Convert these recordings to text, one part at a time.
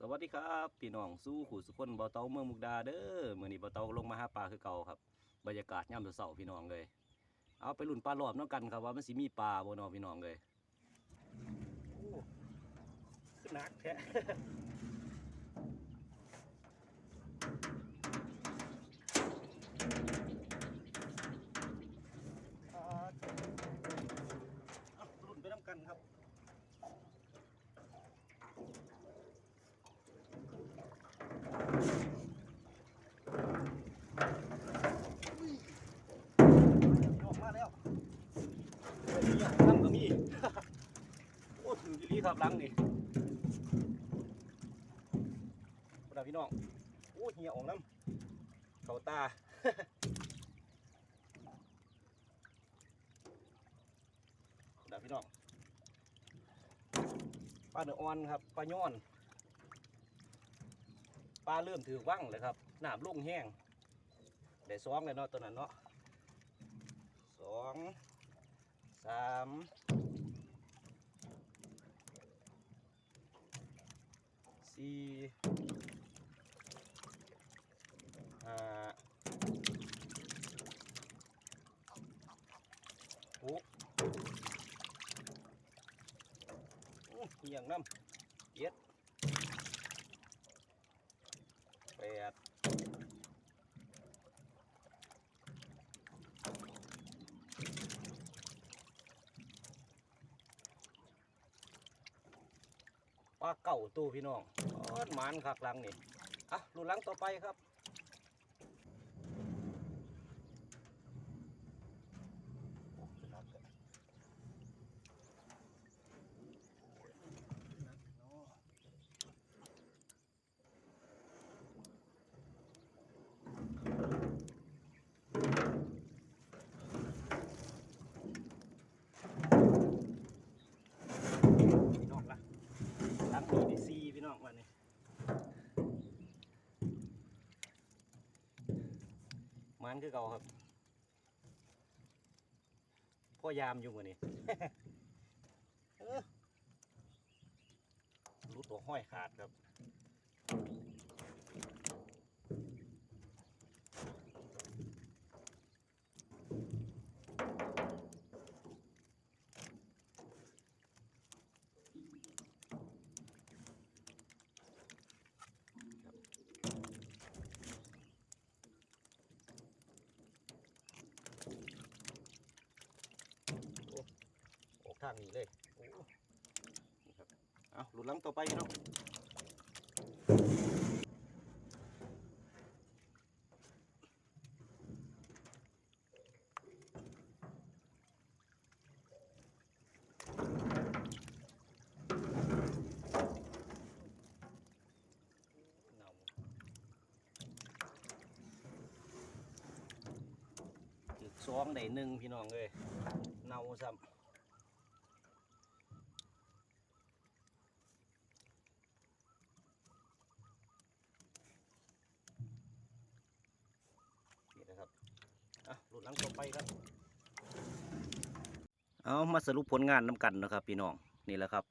สวัสดีครับพี่น้องสู้ขู่สุคนเบาเตาเมืองมุกดาเด้อมื่อนี้เบาเตาลงมาหาปลาคือเก่าครับบรรยากาศย่ำเสาพี่น้องเลย เอาไปลุ่นปลาหลอบน้องกันครับว่ามันสิมีปลาบ่เนาะพี่น้องเลยโอ้ขึ้นหนักแท้ อ่าเอาลุ่นไปน้ำกันครับ ออกมาแล้ว โอ้ยมีองนั้นก็มี โอ้ถือดีครับหลังนี่พระพี่น้อง โอ้เหี่ยออกน้ำเขาตาพราพี่น้อง ปลาเนื้ออ่อนครับ ปลาย้อน ปลาเริ่มถือว่างเลยครับหน้ำลงแห้งได้ซ้อมเลยเนาะตัวนั้นเนาะสอง สามสี่ห้าหกอื้อมีอย่างน้ำเจ็ดแปด ปลาเก่าตู้พี่น้องอ้อนหมานคักลังนี่อะรุ่นลังต่อไปครับ พี่น้องละหลังนี้ได้ซีพี่น้อง วันนี้มันคือเก่าครับพ่อยามอยู่มือนี้รู้ตัวห้อยขาดครับ ออกทางนี้เลยโอ้นี่ครับเอาหลุดลังต่อไปเนาะสองได้หนึ่งพี่น้องเลยเนาซ้ำ นี่นะครับ อะ หลังต่อไปครับ เอามาสรุปผลงานน้ำกันนะครับ พี่น้องนี่แหละครับ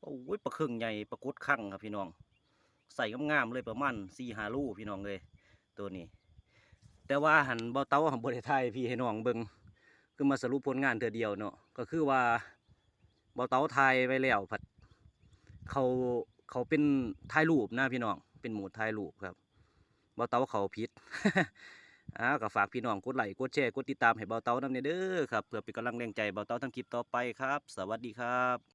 โอ้ยปลาครื่งใหญ่ปลากุดคั่งครับพี่น้อง ใส่งามๆเลยประมาณสี่หาลูพี่น้องเลยตัวนี้ แต่ว่าหันเบาเต้าหันบริไทยพี่ให้น้องเบิงคือมาสรุปผลงานเธอเดียวเนาะก็คือว่าเบาเต้าไทยไว้แล้วผัดเขาเขาเป็นถ่ายรูปนะพี่น้องเป็นหมูถ่ายรูปครับเบาเต้าเขาผิด อ้าวก็ฝากพี่น้องกดไลค์กดแชร์กดติดตามให้เบาเตาน้ำเนี้ยเด้อครับเพื่อเป็นกำลังแรงใจเบาเตาทำคลิปต่อไปครับ สวัสดีครับ